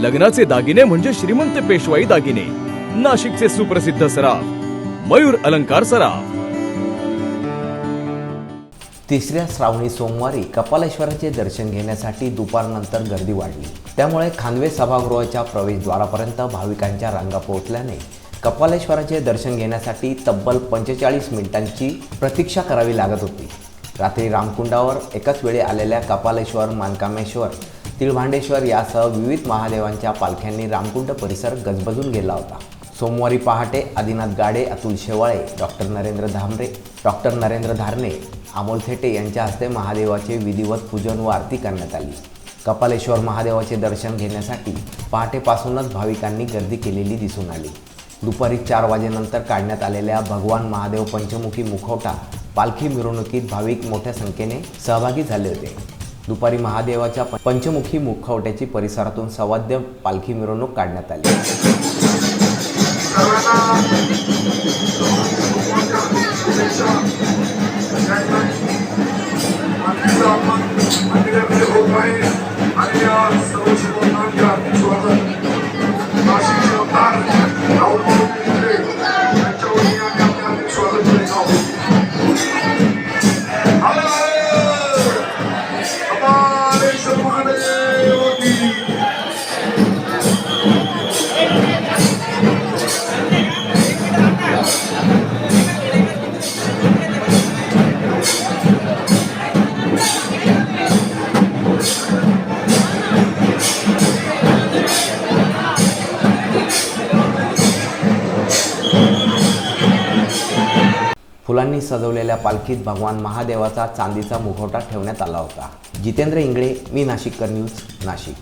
लग्नाचे दागिने म्हणजे श्रीमंत पेशवाई दागिने. नाशिकचे सुप्रसिद्ध सराफ मयूर अलंकार सराफ. तिसऱ्या श्रावणी सोमवारी कपालेश्वराचे दर्शन घेण्यासाठी दुपारनंतर गर्दी वाढली. त्यामुळे खानवे सभागृहाच्या प्रवेशद्वारापर्यंत भाविकांच्या रांगा पोहोचल्याने कपालेश्वराचे दर्शन घेण्यासाठी तब्बल पंचेचाळीस मिनिटांची प्रतीक्षा करावी लागत होती. रात्री रामकुंडावर एकाच वेळी आलेल्या कपालेश्वर मानकामेश्वर तिळभांडेश्वर यासह विविध महादेवांच्या पालख्यांनी रामकुंड परिसर गजबजून गेला होता. सोमवारी पहाटे आदिनाथ गाडे अतुल शेवाळे डॉक्टर नरेंद्र धामरे डॉक्टर नरेंद्र धारणे अमोल थेटे यांच्या हस्ते महादेवाचे विधिवत पूजन व आरती करण्यात आली. कपालेश्वर महादेवाचे दर्शन घेण्यासाठी पहाटेपासूनच भाविकांनी गर्दी केलेली दिसून आली. दुपारी चार वाजेनंतर काढण्यात आलेल्या भगवान महादेव पंचमुखी मुखवटा पालखी मिरवणुकीत भाविक मोठ्या संख्येने सहभागी झाले होते. दुपारी महादेवाच्या पंचमुखी मुखवट्याची परिसरातून सवाद्य पालखी मिरवणूक काढण्यात आली. फुलांनी सजवलेल्या पालखीत भगवान महादेवाचा चांदीचा मुखवटा ठेवण्यात आला होता. जितेंद्र इंगळे मी नाशिककर न्यूज नाशिक.